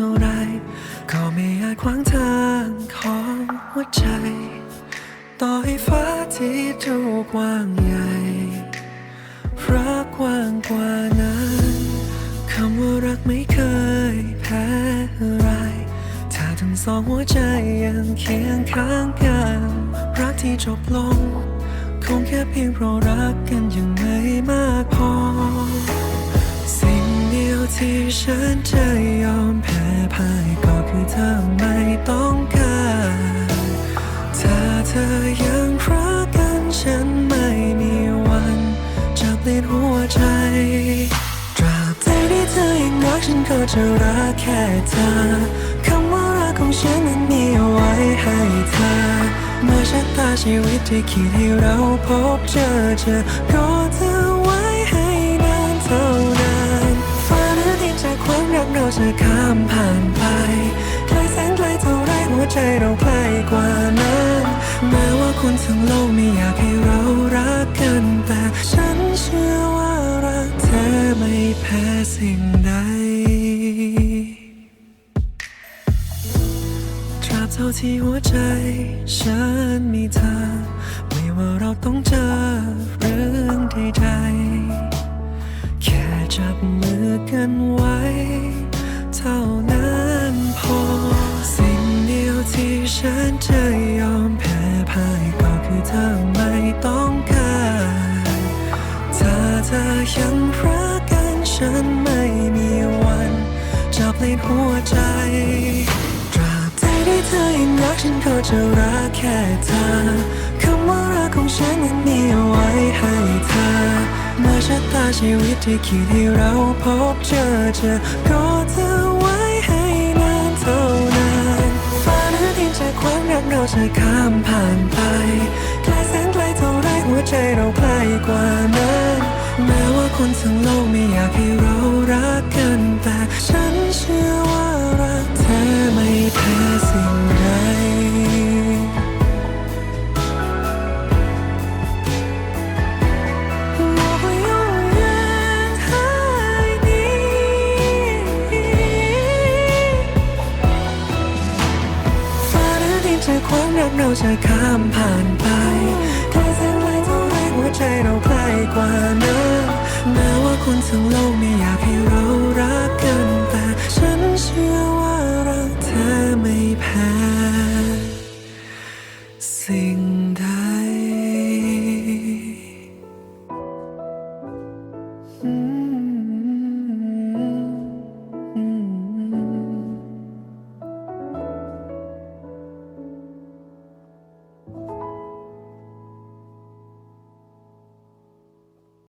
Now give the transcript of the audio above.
ท่าไรก็ไม่อาจขวางทางของหัวใจ ต่อให้ฟ้าที่ถูกกว้างใหญ่รักกว้างกว่านั้นคำว่ารักไม่เคยแพ้อะไร ถ้าทั้งสองหัวใจยังเคียงข้างกัน รักที่จบลง คงแค่เพียงเพราะรักกันยังไม่มากพอ สิ่งเดียวที่ฉันจะยอม ฉันก็จะรักแค่เธอคำว่ารักของฉันนั้นมีเอาไว้ให้เธอเมื่อชะตาชีวิตที่คิดให้เราพบเจอเจอก็เธอไว้ให้นานเท่านานฟ้าหรือดินจากความรักเราจะข้ามผ่านไปไกลแสนไกลเท่าไรหัวใจเราใกล้กว่านั้นแม้ว่าคนทั้งโลกไม่อยากให้เรารัก สิ่งใดตราบเท่าที่หัวใจ ฉันมีเธอ ไม่ว่าเราต้องเจอเรื่องใดๆ แค่จับมือกันไว้ เท่านั้นพอ สิ่งเดียวที่ฉันจะยอมแพ้พ่ายก็คือเธอไม่ต้องการถ้าเธอยัง จะเปลี่ยนหัวใจ ตราบใดที่เธอยังรักฉันก็จะรักแค่เธอคำว่ารักของฉันนั้นมีเอาไว้ให้เธอเมื่อชะตาชีวิตที่คิดให้เราพบเจอเจอก็เธอไว้ให้นานเท่านานฟ้าหรือดินจากความรักเราจะข้ามผ่านไปไกลแสนไกลเท่าไรหัวใจเราใกล้กว่านั้นแม้ว่าคนทั้งโลกไม่อยากให้เรา แพ้สิ่งใดจากความรักเราจะข้ามผ่านไปถ้าแสงไฟเท่าไรหัวใจเราใกล้กว่าน้นแม้ว่าคนทั้งโลก sing